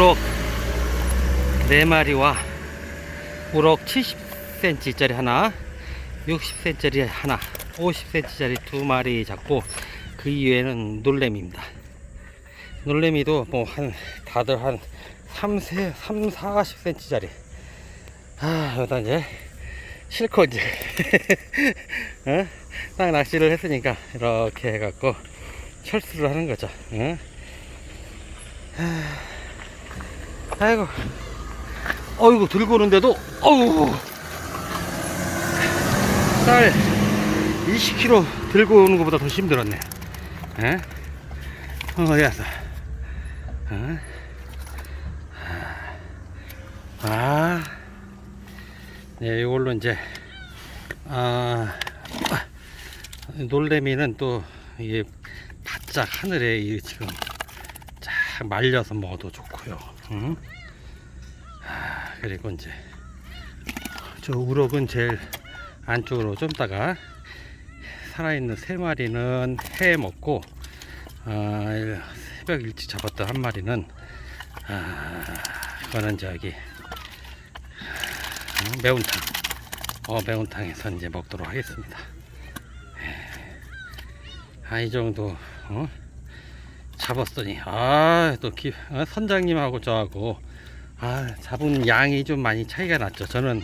우럭 4마리와 우럭 70cm짜리 하나 60cm짜리 하나 50cm짜리 두 마리 잡고 그 이외에는 놀래미입니다 놀래미도 뭐 한 다들 한 3, 3, 40cm짜리 아 여기다 이제 실컷 이제 어? 딱 낚시를 했으니까 이렇게 해갖고 철수를 하는 거죠 어? 아이고. 어이구 들고 오는데도 어우. 쌀 20kg 들고 오는 것보다 더 힘들었네. 에? 어, 어디 갔어? 어? 아, 네, 이걸로 이제, 아, 놀래미는 또, 이게 바짝 하늘에 이 지금 쫙 말려서 먹어도 좋고요. 응? 아, 그리고 이제, 저 우럭은 제일 안쪽으로 좀 따가 살아있는 세 마리는 해 먹고, 아, 새벽 일찍 잡았던 한 마리는, 아, 그거는 저기, 어, 매운탕. 어, 매운탕에서 이제 먹도록 하겠습니다. 아, 이 정도, 어? 잡았더니, 아, 또, 기, 어, 선장님하고 저하고, 아, 잡은 양이 좀 많이 차이가 났죠. 저는,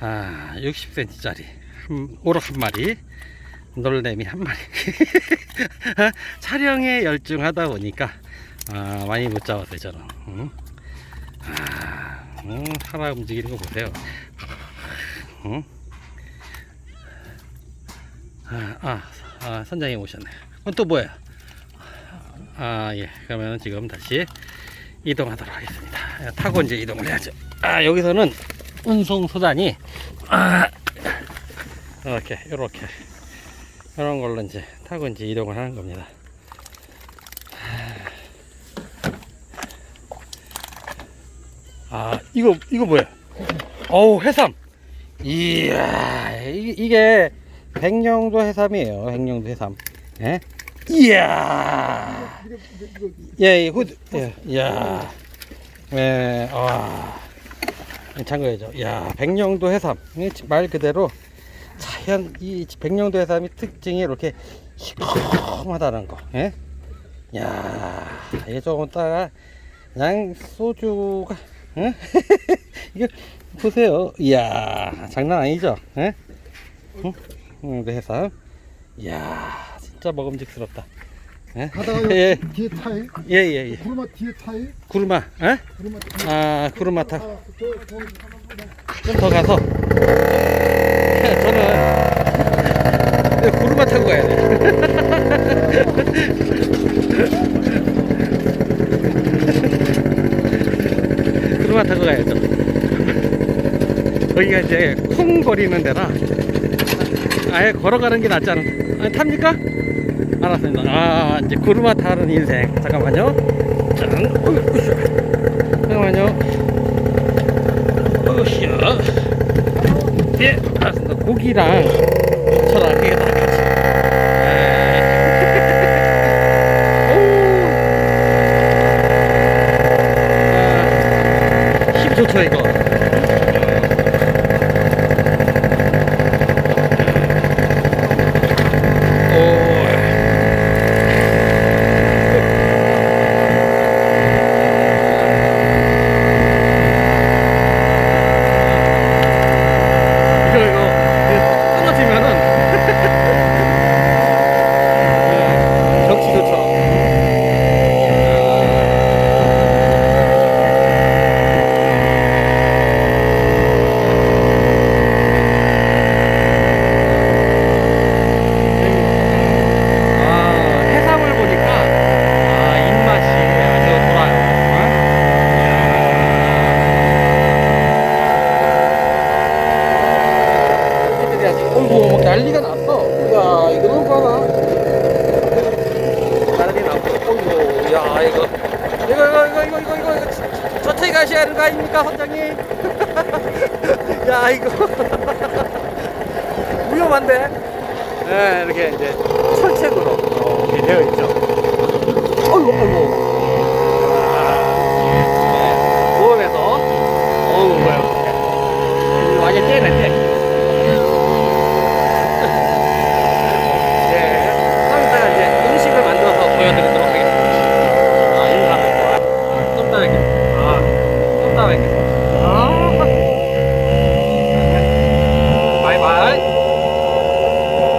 아, 60cm짜리, 한, 오락 한 마리, 놀래미 한 마리. 촬영에 열중하다 보니까, 아, 많이 못 잡았어요, 저는. 응? 아, 음, 살아 움직이는 거 보세요. 응? 아, 아, 아, 선장님 오셨네. 그건 또 뭐야? 아, 예. 그러면 지금 다시 이동하도록 하겠습니다. 아, 타고 이제 이동을 해야죠. 아, 여기서는 운송 수단이, 아, 이렇게, 이렇게. 이런 걸로 이제 타고 이제 이동을 하는 겁니다. 아 이거 이거 뭐야? 어우 해삼. 이야 이, 이게 백령도 해삼이에요. 백령도 해삼. 예? 이야. 예, 이 후드. 예, 이야. 예, 와. 잠가야죠. 야, 백령도 해삼. 이말 그대로 자연 이 백령도 해삼이 특징이 이렇게 시커하다는 거. 예? 야, 이게 조금 있다가 그냥 소주가 응? 이거 보세요. 이야, 장난 아니죠? 예? 응? 응, 그 해삼. 이야, 진짜 먹음직스럽다. 예? 가다가 예, 뒤에 타요? 예, 예, 예. 구르마 뒤에 타요? 구르마, 예? 구르마 뒤에 아, 구르마 타. 아, 저, 저, 좀 더 가서. 저는 네, 구르마 타고 가야 돼. 구르마 타고 가야죠. 여기가 이제 쿵 거리는 데라 아예 걸어가는 게 낫지 않아? 아니, 탑니까? 알았습니다. 아, 이제 구르마 타는 인생. 잠깐만요. 잠깐만요. 으쌰. 예, 알았습니다. 고기랑 저랑 이게 다 하는 거 아닙니까 선장님? 야 이거. 위험한데? 네 이렇게 이제 철책으로. 어, 이렇게 되어 있죠. 어이구 어이구